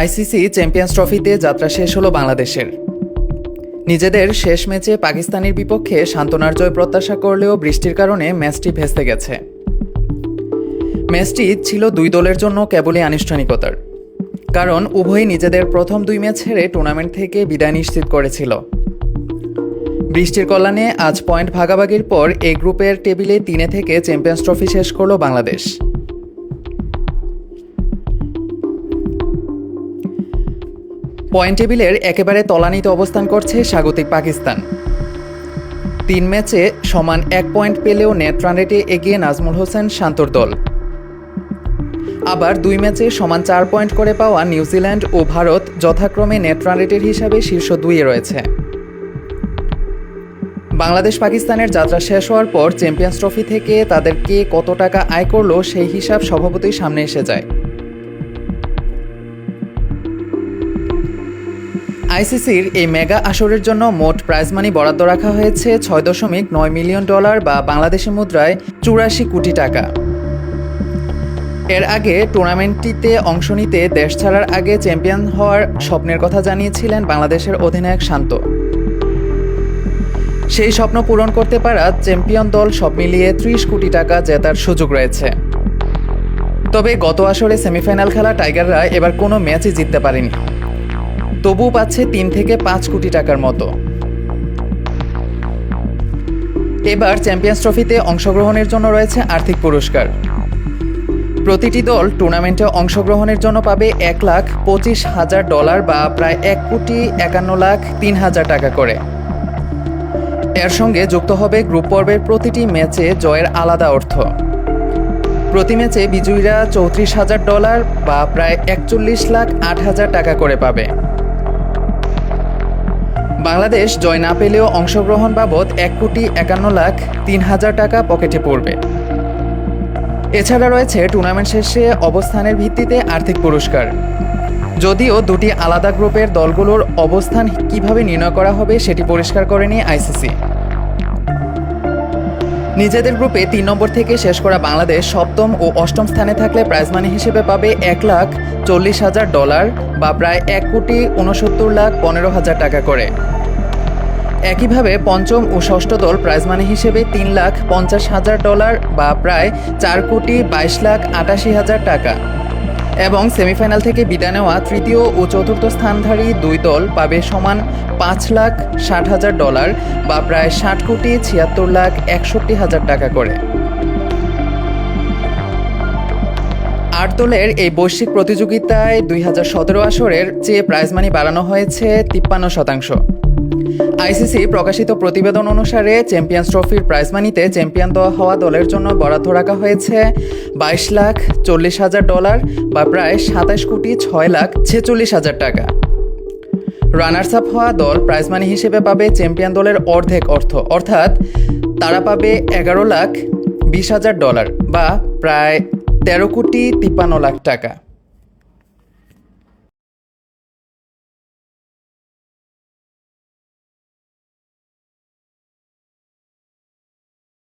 ICC champions ট্রফিতে যাত্রা শেষ হলো বাংলাদেশের। নিজেদের শেষ ম্যাচে পাকিস্তানের বিপক্ষে সান্ত্বনার জয় প্রত্যাশা করলেও বৃষ্টির কারণে ম্যাচটি ভেস্তে গেছে। ম্যাচটি ছিল দুই দলের জন্য কেবলই আনুষ্ঠানিকতার। কারণ উভয়ই নিজেদের প্রথম দুই ম্যাচ হেরে টুর্নামেন্ট থেকে বিদায় নিশ্চিত করেছিল। বৃষ্টির কল্যাণে আজ পয়েন্ট ভাগাভাগির পর এই গ্রুপের টেবিলে তিনে থেকে চ্যাম্পিয়ন্স ট্রফি শেষ করল বাংলাদেশ। পয়েন্ট টেবিলের একেবারে তলানিতে অবস্থান করছে স্বাগতিক পাকিস্তান। তিন ম্যাচে সমান এক পয়েন্ট পেলেও নেট রেটে এগিয়ে নাজমুল হোসেন শান্তর দল। আবার দুই ম্যাচে সমান চার পয়েন্ট করে পাওয়া নিউজিল্যান্ড ও ভারত যথাক্রমে নেট রেটের হিসাবে শীর্ষ দুইয়ে রয়েছে। বাংলাদেশ পাকিস্তানের যাত্রা শেষ হওয়ার পর চ্যাম্পিয়ন্স ট্রফি থেকে তাদেরকে কত টাকা আয় করল সেই হিসাব স্বভাবতই সামনে এসে যায়। আইসিসির এই মেগা আসরের জন্য মোট প্রাইজ মানি বরাদ্দ রাখা হয়েছে ছয় দশমিক নয় মিলিয়ন ডলার বা বাংলাদেশি মুদ্রায় চুরাশি কোটি টাকা। এর আগে টুর্নামেন্টটিতে অংশ নিতে দেশ ছাড়ার আগে চ্যাম্পিয়ন হওয়ার স্বপ্নের কথা জানিয়েছিলেন বাংলাদেশের অধিনায়ক শান্ত। সেই স্বপ্ন পূরণ করতে পারা চ্যাম্পিয়ন দল সব মিলিয়ে ত্রিশ কোটি টাকা জেতার সুযোগ রয়েছে। তবে গত আসরে সেমিফাইনাল খেলা টাইগাররা এবার কোনো ম্যাচই জিততে পারেনি। তবুও পাচ্ছে তিন থেকে পাঁচ কোটি টাকার মতো। এবার চ্যাম্পিয়ন্স ট্রফিতে অংশগ্রহণের জন্য রয়েছে আর্থিক পুরস্কার। প্রতিটি দল টুর্নামেন্টে অংশগ্রহণের জন্য পাবে এক লাখ পঁচিশ হাজার ডলার বা প্রায় এক কোটি একান্ন লাখ তিন হাজার টাকা করে। এর সঙ্গে যুক্ত হবে গ্রুপ পর্বের প্রতিটি ম্যাচে জয়ের আলাদা অর্থ। প্রতি ম্যাচে বিজয়ীরা চৌত্রিশ হাজার ডলার বা প্রায় একচল্লিশ লাখ আট হাজার টাকা করে পাবে। বাংলাদেশ জয় না পেলেও অংশগ্রহণ বাবদ এক কোটি একান্ন লাখ তিন হাজার টাকা পকেটে পড়বে। এছাড়া রয়েছে টুর্নামেন্ট শেষে অবস্থানের ভিত্তিতে আর্থিক পুরস্কার। যদিও দুটি আলাদা গ্রুপের দলগুলোর অবস্থান কীভাবে নির্ণয় করা হবে সেটি পরিষ্কার করেনি আইসিসি। নিজেদের গ্রুপে তিন নম্বর থেকে শেষ করা বাংলাদেশ সপ্তম ও অষ্টম স্থানে থাকলে প্রাইজ মানি হিসেবে পাবে এক লাখ চল্লিশ হাজার ডলার বা প্রায় এক কোটি উনসত্তর লাখ পনেরো হাজার টাকা করে। একইভাবে পঞ্চম ও ষষ্ঠ দল প্রাইজ মানি হিসেবে তিন লাখ পঞ্চাশ হাজার ডলার বা প্রায় চার কোটি বাইশ লাখ আটাশি হাজার টাকা। এবং সেমিফাইনাল থেকে বিদায় নেওয়া তৃতীয় ও চতুর্থ স্থানধারী দুই দল পাবে সমান পাঁচ লাখ ষাট হাজার ডলার বা প্রায় ষাট কোটি ছিয়াত্তর লাখ একষট্টি হাজার টাকা করে। আট দলের এই বৈশ্বিক প্রতিযোগিতায় দুই হাজার সতেরো আসরের চেয়ে প্রাইজ মানি বাড়ানো হয়েছে তিপ্পান্ন শতাংশ। আইসিসি প্রকাশিত প্রতিবেদন অনুসারে চ্যাম্পিয়ন্স ট্রফির প্রাইজ মানিতে চ্যাম্পিয়ন হওয়া দলের জন্য বরাদ্দ রাখা হয়েছে বাইশ লাখ চল্লিশ হাজার ডলার বা প্রায় সাতাশ কোটি ছয় লাখ ছেচল্লিশ হাজার টাকা। রানার্স আপ হওয়া দল প্রাইজ মানি হিসেবে পাবে চ্যাম্পিয়ন দলের অর্ধেক অর্থ, অর্থাৎ তারা পাবে এগারো লাখ বিশ হাজার ডলার বা প্রায় তেরো কোটি তিপ্পান্ন লাখ টাকা।